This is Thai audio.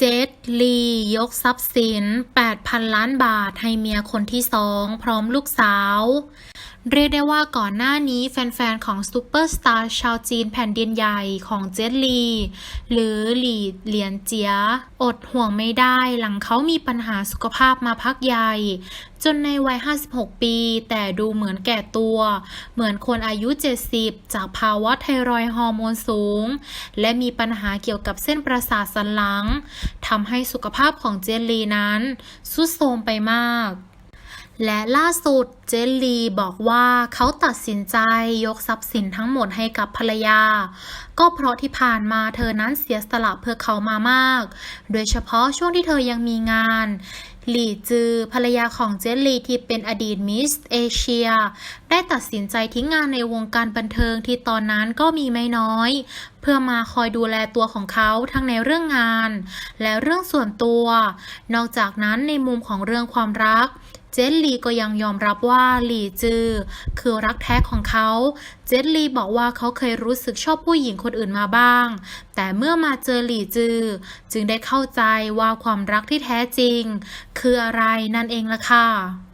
เจตลี ยกทรัพย์สิน 8,000 ล้านบาทให้เมียคนที่สอง พร้อมลูกสาว เรียกได้ว่าก่อนหน้านี้แฟนๆ ของซูเปอร์สตาร์ชาวจีนแผ่นดินใหญ่ของเจตลี หรือหลีเหลียนเจีย อดห่วงไม่ได้หลังเขามีปัญหาสุขภาพมาพักใหญ่ จนในวัย 56 ปี แต่ดูเหมือนแก่ตัว เหมือนคนอายุ 70 จากภาวะไทรอยฮอร์โมนสูง และมีปัญหาเกี่ยวกับเส้นประสาทสันหลังทำให้สุขภาพของเจนลีนั้น สุดโทรมไปมาก และล่าสุดเจนลีบอกว่าเขาตัดสินใจยกทรัพย์สินทั้งหมดให้กับภรรยา ก็เพราะที่ผ่านมาเธอนั้นเสียสละเพื่อเขามามาก โดยเฉพาะช่วงที่เธอยังมีงานหลี่จือภรรยาของเจนลีที่เป็นอดีตมิสเอเชีย ได้ตัดสินใจทิ้งงานในวงการบันเทิงที่ตอนนั้นก็มีไม่น้อย เพื่อมาคอยดูแลตัวของเขาทั้งในเรื่องงาน และเรื่องส่วนตัว นอกจากนั้นในมุมของเรื่องความรัก เจนลีก็ยังยอมรับว่าหลีจือ คือรักแท้ของเขา เจนลีบอกว่าเขาเคยรู้สึกชอบผู้หญิงคนอื่นมาบ้าง แต่เมื่อมาเจอหลีจือ จึงได้เข้าใจว่าความรักที่แท้จริง คืออะไรนั่นเองล่ะค่ะ